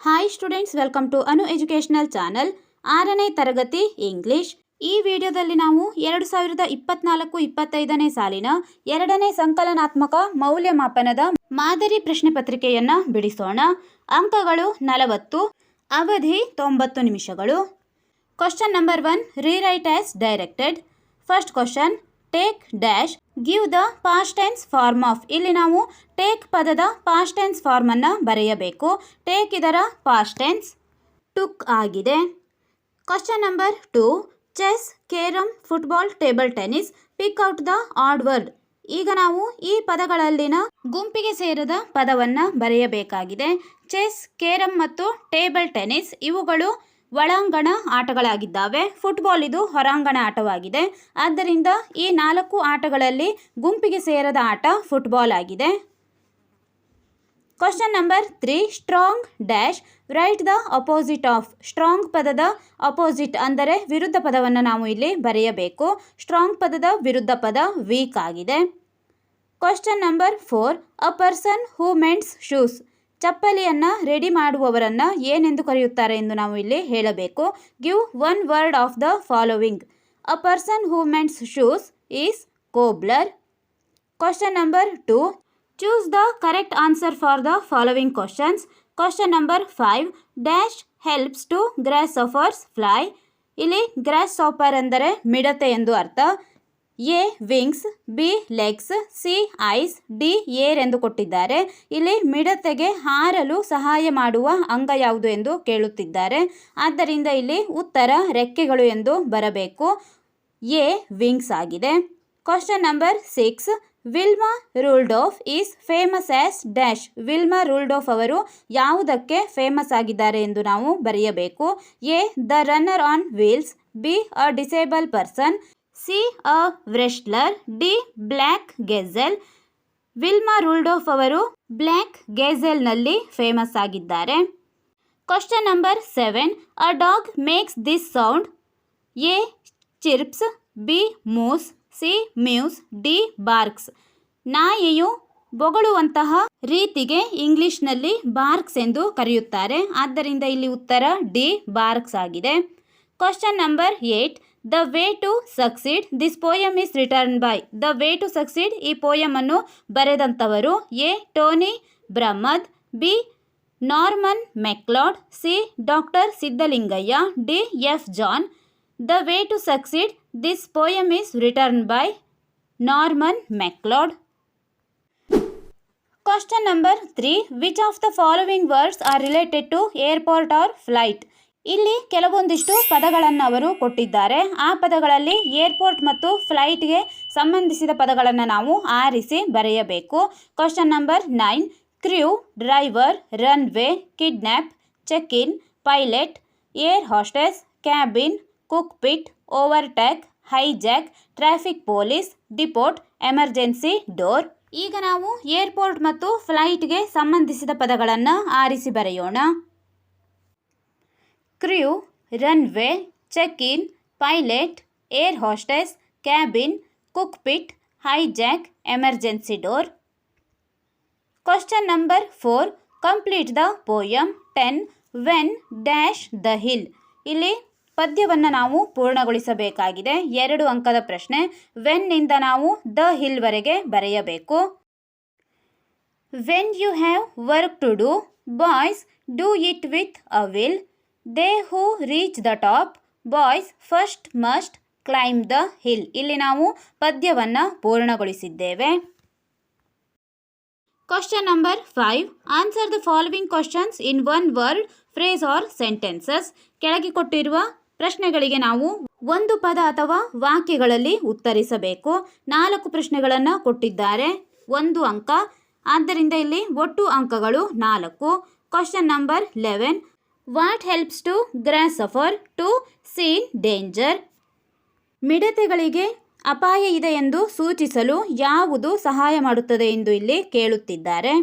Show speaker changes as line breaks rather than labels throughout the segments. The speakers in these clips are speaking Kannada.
Hi students welcome to Anu educational channel ಆರನೇ ತರಗತಿ ಇಂಗ್ಲಿಷ್ ಈ ವಿಡಿಯೋದಲ್ಲಿ ನಾವು ಎರಡು ಸಾವಿರದ ಇಪ್ಪತ್ನಾಲ್ಕು ಇಪ್ಪತ್ತೈದನೇ ಸಾಲಿನ ಎರಡನೇ ಸಂಕಲನಾತ್ಮಕ ಮೌಲ್ಯಮಾಪನದ ಮಾದರಿ ಪ್ರಶ್ನೆ ಪತ್ರಿಕೆಯನ್ನು ಬಿಡಿಸೋಣ. ಅಂಕಗಳು ನಲವತ್ತು, ಅವಧಿ ತೊಂಬತ್ತು ನಿಮಿಷಗಳು. Question number one rewrite as directed first question take dash give the past tense form of ಇಲ್ಲಿ ನಾವು ಟೇಕ್ ಪದದ ಪಾಸ್ಟ್ ಟೆನ್ಸ್ ಫಾರ್ಮನ್ನು ಬರೆಯಬೇಕು. ಟೇಕ್ ಇದರ ಪಾಸ್ಟ್ ಟೆನ್ಸ್ ಟುಕ್ ಆಗಿದೆ. Question number two chess carrom football table tennis pick out the odd word ಈಗ ನಾವು ಈ ಪದಗಳಲ್ಲಿನ ಗುಂಪಿಗೆ ಸೇರದ ಪದವನ್ನು ಬರೆಯಬೇಕಾಗಿದೆ. ಚೆಸ್ ಕೇರಮ್ ಮತ್ತು ಟೇಬಲ್ ಟೆನ್ನಿಸ್ ಇವುಗಳು ಒಳಾಂಗಣ ಆಟಗಳಾಗಿದ್ದಾವೆ. ಫುಟ್ಬಾಲ್ ಇದು ಹೊರಾಂಗಣ ಆಟವಾಗಿದೆ. ಆದ್ದರಿಂದ ಈ ನಾಲ್ಕು ಆಟಗಳಲ್ಲಿ ಗುಂಪಿಗೆ ಸೇರದ ಆಟ ಫುಟ್ಬಾಲ್ ಆಗಿದೆ. Question number three strong dash write the opposite of strong ಪದದ ಅಪೋಸಿಟ್ ಅಂದರೆ ವಿರುದ್ಧ ಪದವನ್ನು ನಾವು ಇಲ್ಲಿ ಬರೆಯಬೇಕು. ಸ್ಟ್ರಾಂಗ್ ಪದದ ವಿರುದ್ಧ ಪದ ವೀಕ್ ಆಗಿದೆ. Question number four a person who mends shoes ಚಪ್ಪಲಿಯನ್ನು ready ಮಾಡುವವರನ್ನು ಏನೆಂದು ಕರೆಯುತ್ತಾರೆ ಎಂದು ನಾವು ಇಲ್ಲಿ ಹೇಳಬೇಕು. Give one word of the following a person who mends shoes is cobbler question number two choose the correct answer for the following questions question number five dash helps to grasshoppers fly ಇಲ್ಲಿ ಗ್ರಾಸ್ ಸಾಫರ್ ಅಂದರೆ ಮಿಡತೆ ಎಂದು ಅರ್ಥ. A wings, B legs, C eyes, D air ಎಂದು ಕೊಟ್ಟಿದ್ದಾರೆ. ಇಲ್ಲಿ ಮಿಡತೆಗೆ ಹಾರಲು ಸಹಾಯ ಮಾಡುವ ಅಂಗ ಯಾವುದು ಎಂದು ಕೇಳುತ್ತಿದ್ದಾರೆ. ಆದ್ದರಿಂದ ಇಲ್ಲಿ ಉತ್ತರ ರೆಕ್ಕೆಗಳು ಎಂದು ಬರಬೇಕು. ಎ ವಿಂಗ್ಸ್ ಆಗಿದೆ. Question number six. Wilma Rudolph is famous as dash. Wilma Rudolph ಅವರು ಯಾವುದಕ್ಕೆ ಫೇಮಸ್ ಆಗಿದ್ದಾರೆ ಎಂದು ನಾವು ಬರೆಯಬೇಕು. A the runner on wheels, B a disabled person C a wrestler D black gazelle. Wilma Rudolph ಅವರು ಬ್ಲ್ಯಾಕ್ ಗೆಜೆಲ್ನಲ್ಲಿ ಫೇಮಸ್ ಆಗಿದ್ದಾರೆ. Question number seven. A dog makes this sound. A chirps, B moos, C mews, D barks. ನಾಯಿಯು ಬೊಗಳುವಂತಹ ರೀತಿಗೆ ಇಂಗ್ಲಿಷ್ನಲ್ಲಿ ಬಾರ್ಕ್ಸ್ ಎಂದು ಕರೆಯುತ್ತಾರೆ. ಆದ್ದರಿಂದ ಇಲ್ಲಿ ಉತ್ತರ ಡಿ ಬಾರ್ಕ್ಸ್ ಆಗಿದೆ. Question number eight. the way to succeed this poem is written by the way to succeed ಈ ಪೋಯಮನ್ನು ಬರೆದಂಥವರು A Tony ಬ್ರಹ್ಮದ್ B Norman McLeod C doctor Siddalingaiah D F John the way to succeed this poem is written by Norman McLeod question number three which of the following words are related to airport or flight ಇಲ್ಲಿ ಕೆಲವೊಂದಿಷ್ಟು ಪದಗಳನ್ನು ಅವರು ಕೊಟ್ಟಿದ್ದಾರೆ. ಆ ಪದಗಳಲ್ಲಿ ಏರ್ಪೋರ್ಟ್ ಮತ್ತು ಫ್ಲೈಟ್ಗೆ ಸಂಬಂಧಿಸಿದ ಪದಗಳನ್ನು ನಾವು ಆರಿಸಿ ಬರೆಯಬೇಕು. Question number nine crew driver, runway kidnap check in pilot, air hostess, cabin, cockpit overtake hijack traffic police, deport, emergency, door. ಈಗ ನಾವು ಏರ್ಪೋರ್ಟ್ ಮತ್ತು ಫ್ಲೈಟ್ಗೆ ಸಂಬಂಧಿಸಿದ ಪದಗಳನ್ನು ಆರಿಸಿ ಬರೆಯೋಣ. Crew runway check in pilot, air hostess, cabin, cockpit hijack emergency door. Question number four, complete the poem then, when dash the hill. ಇಲ್ಲಿ ಪದ್ಯವನ್ನು ನಾವು ಪೂರ್ಣಗೊಳಿಸಬೇಕಾಗಿದೆ. ಎರಡು ಅಂಕದ ಪ್ರಶ್ನೆ ವೆನ್ನಿಂದ ನಾವು ದ ಹಿಲ್ವರೆಗೆ ಬರೆಯಬೇಕು. When you have work to do, boys, do it with a will. They who reach the top boys first must climb the hill ಇಲ್ಲಿ ನಾವು ಪದ್ಯವನ್ನು ಪೂರ್ಣಗೊಳಿಸಿದ್ದೇವೆ. Question number five answer the following questions in one word phrase or sentences ಕೆಳಗೆ ಕೊಟ್ಟಿರುವ ಪ್ರಶ್ನೆಗಳಿಗೆ ನಾವು ಒಂದು ಪದ ಅಥವಾ ವಾಕ್ಯಗಳಲ್ಲಿ ಉತ್ತರಿಸಬೇಕು. ನಾಲ್ಕು ಪ್ರಶ್ನೆಗಳನ್ನು ಕೊಟ್ಟಿದ್ದಾರೆ. ಒಂದು ಅಂಕ. ಆದ್ದರಿಂದ ಇಲ್ಲಿ ಒಟ್ಟು ಅಂಕಗಳು ನಾಲ್ಕು. Question number eleven what helps to grasshopper to sense danger ಮಿಡತೆಗಳಿಗೆ ಅಪಾಯ ಇದೆ ಎಂದು ಸೂಚಿಸಲು ಯಾವುದು ಸಹಾಯ ಮಾಡುತ್ತದೆ ಎಂದು ಇಲ್ಲಿ ಕೇಳುತ್ತಿದ್ದಾರೆ.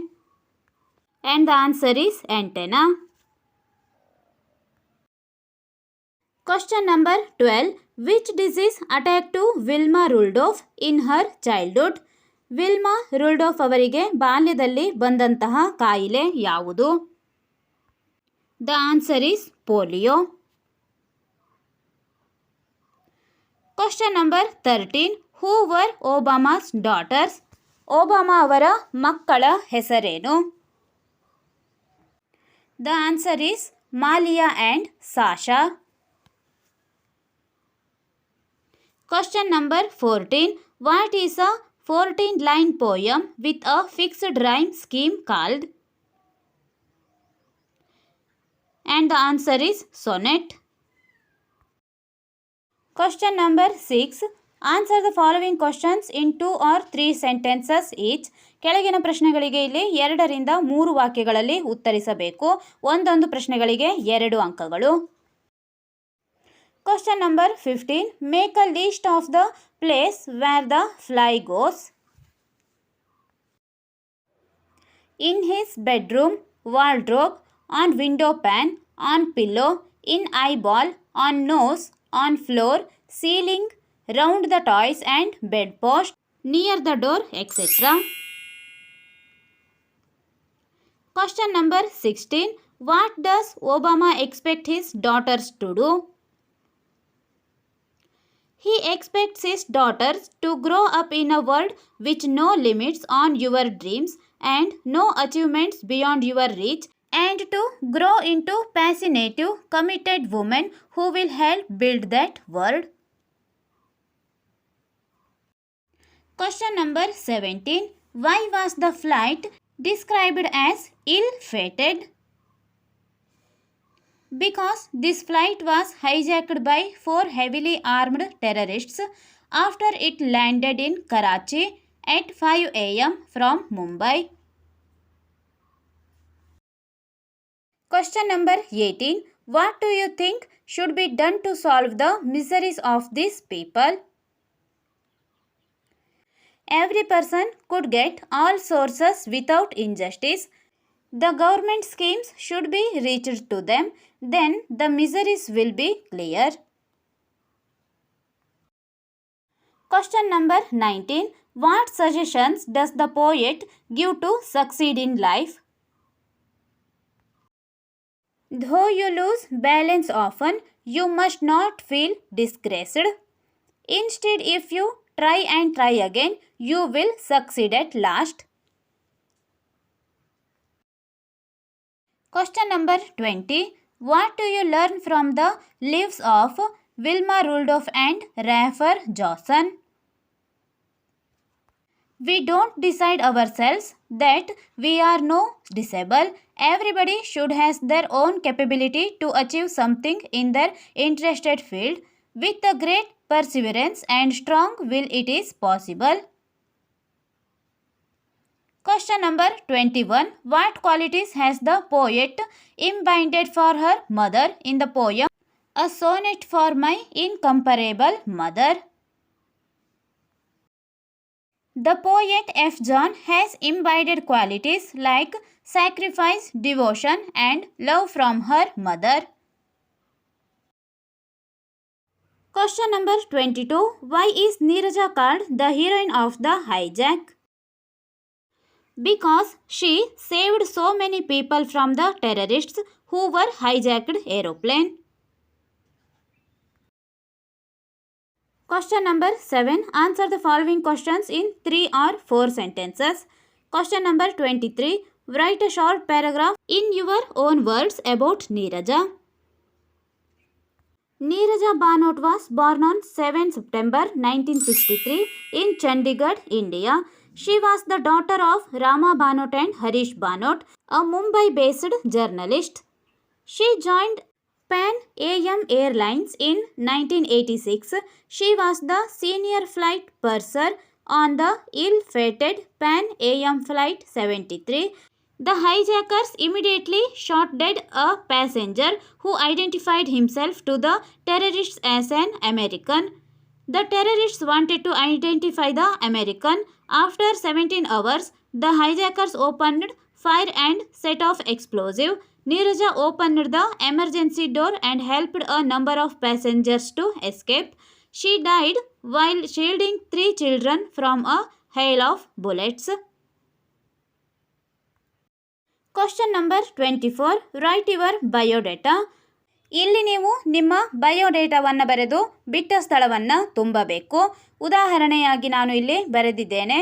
And the answer is antenna question number twelve which disease attack to Wilma Rudolph in her childhood Wilma Rudolph ಅವರಿಗೆ ಬಾಲ್ಯದಲ್ಲಿ ಬಂದಂತಹ ಕಾಯಿಲೆ ಯಾವುದು? The answer is polio. Question number 13. Who were Obama's daughters? Obama ಅವರ ಮಕ್ಕಳ ಹೆಸರೇನು the answer is Malia and Sasha Question number 14. What is a 14 line poem with a fixed rhyme scheme called? And the answer is sonnet. Question number 6. Answer the following questions in two or three sentences each. ಕೆಳಗಿನ ಪ್ರಶ್ನೆಗಳಿಗೆ ಇಲ್ಲಿ ಎರಡರಿಂದ ಮೂರು ವಾಕ್ಯಗಳಲ್ಲಿ ಉತ್ತರಿಸಬೇಕು ಒಂದೊಂದು ಪ್ರಶ್ನೆಗಳಿಗೆ ಎರಡು ಅಂಕಗಳು Question number 15. Make a list of the place where the fly goes. In his bedroom, wardrobe, on window pane, on pillow, in eyeball, on nose, on floor, ceiling, round the toys and bedpost, near the door, etc. Question number 16. What does Obama expect his daughters to do? He expects his daughters to grow up in a world with no limits on your dreams and no achievements beyond your reach, and to grow into passionate, committed women who will help build that world. Question number 17. Why was the flight described as ill fated? because this flight was hijacked by four heavily armed terrorists after it landed in Karachi at 5 am from Mumbai. Question number 18. What do you think should be done to solve the miseries of these people? Every person could get all sources without injustice. The government schemes should be reached to them, then the miseries will be clear. Question number 19. What suggestions does the poet give to succeed in life? Though you lose balance often, you must not feel disgraced. Instead, if you try and try again, you will succeed at last. Question number 20. What do you learn from the lives of Wilma Rudolph and Rafer Johnson? We don't decide ourselves that we are no disabled. Everybody should has their own capability to achieve something in their interested field. With a great perseverance and strong will it is possible. Question number 21. What qualities has the poet imbibed for her mother in the poem A Sonnet for My Incomparable Mother? The poet F. John has imbibed qualities like sacrifice, devotion, and love from her mother. Question number 22. Why is Neeraja called the heroine of the hijack? Because she saved so many people from the terrorists who were hijacked aeroplane. Question number 7. Answer the following questions in 3 or 4 sentences. Question number 23. Write a short paragraph in your own words about Neeraja. Neeraja Banot was born on 7 September 1963 in Chandigarh, India. She was the daughter of Rama Banot and Harish Banot, a Mumbai based journalist. She joined Pan AM Airlines in 1986. She was the senior flight purser on the ill fated Pan AM Flight 73. The hijackers immediately shot dead a passenger who identified himself to the terrorists as an American. The terrorists wanted to identify the American. After 17 hours, the hijackers opened fire and set off explosive. Neerja opened the emergency door and helped a number of passengers to escape. She died while shielding three children from a hail of bullets. Question number twenty four, write your biodata. ಇಲ್ಲಿ ನೀವು ನಿಮ್ಮ ಬಯೋಡೇಟಾವನ್ನು ಬರೆದು ಬಿಟ್ಟ ಸ್ಥಳವನ್ನು ತುಂಬಬೇಕು. ಉದಾಹರಣೆಯಾಗಿ ನಾನು ಇಲ್ಲಿ ಬರೆದಿದ್ದೇನೆ.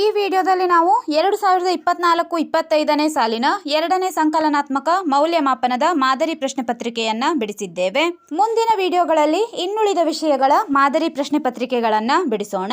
ಈ ವಿಡಿಯೋದಲ್ಲಿ ನಾವು ಎರಡು ಸಾವಿರದ ಇಪ್ಪತ್ನಾಲ್ಕು ಇಪ್ಪತ್ತೈದನೇ ಸಾಲಿನ ಎರಡನೇ ಸಂಕಲನಾತ್ಮಕ ಮೌಲ್ಯಮಾಪನದ ಮಾದರಿ ಪ್ರಶ್ನೆ ಪತ್ರಿಕೆಯನ್ನ ಬಿಡಿಸಿದ್ದೇವೆ. ಮುಂದಿನ ವಿಡಿಯೋಗಳಲ್ಲಿ ಇನ್ನುಳಿದ ವಿಷಯಗಳ ಮಾದರಿ ಪ್ರಶ್ನೆ ಪತ್ರಿಕೆಗಳನ್ನು ಬಿಡಿಸೋಣ.